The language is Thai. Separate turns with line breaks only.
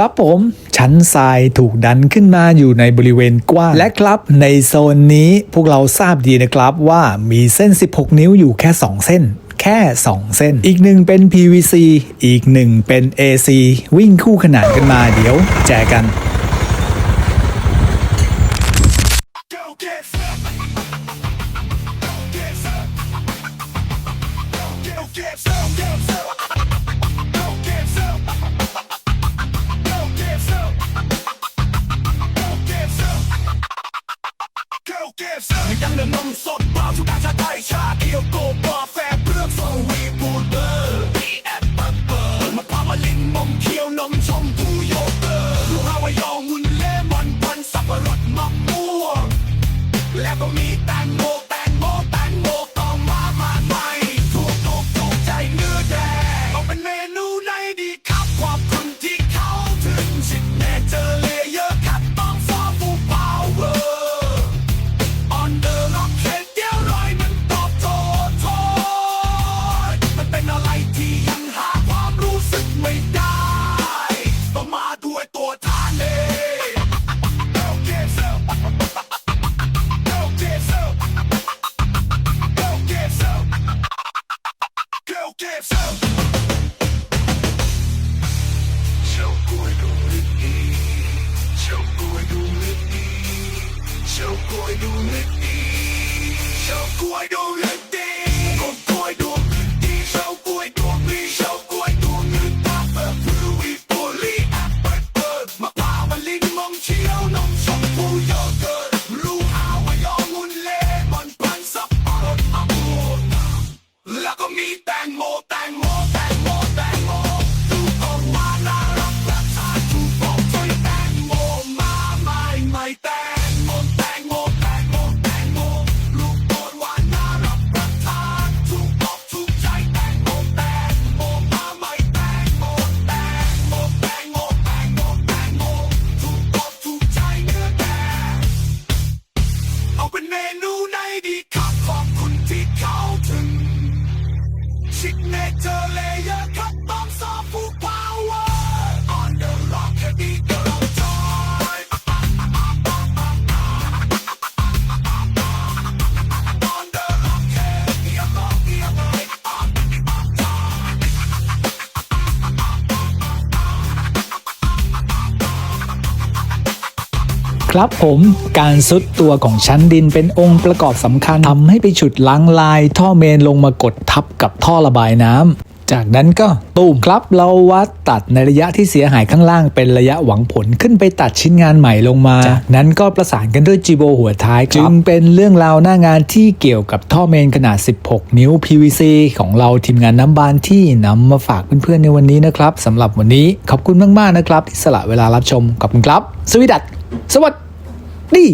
ครับผมชั้นทรายถูกดันขึ้นมาอยู่ในบริเวณกว้าง และครับในโซนนี้พวกเราทราบดีนะครับว่ามีเส้น 16 นิ้วอยู่แค่ 2 เส้นแค่ 2 เส้น อีกหนึ่งเป็น PVC อีกหนึ่งเป็น AC วิ่งคู่ขนานกันมาเดี๋ยวแจกัน
คี้ยวนมชมพูโยเกิร์ตลูกฮาวายองมุนเลมอนพันสับปะรดมะม่วงแล้วก็มีแต่ เจ้ากล้วยดูลึกดีเจ้ากล้วยดูลึกดีก็กล้วยดูดีเจ้ากล้วยดูมีเจ้ากล้วยดูลึกตาเปิดพลูวีบุรีแอปเปิลเปิดมะพร้าวมะลินมงเชียวนมชมพูโยเกิร์ตรู้อาวายองุ่นเลมอนพันสับปะรดอะโมแล้วก็มีแตงโมแตงโม ชิค
ครับผมการซุดตัวของชั้นดินเป็นองค์ประกอบสำคัญทำให้ไปฉุดล้างลายท่อเมนลงมากดทับกับท่อระบายน้ำ จากนั้นก็ตูมครับเราวัดตัดในระยะที่เสียหายข้างล่างเป็นระยะหวังผลขึ้นไปตัดชิ้นงานใหม่ลงมา จากนั้นก็ประสานกันด้วยจีโบหัวท้ายจึงเป็นเรื่องราวหน้างานที่เกี่ยวกับท่อเมนขนาด 16 นิ้ว PVC ของเราทีมงานน้ำบานที่นำมาฝากเพื่อนๆในวันนี้นะครับสำหรับวันนี้ขอบคุณมากๆนะครับ ที่สละเวลารับชมขอบคุณครับ สวีดัตสวัสดี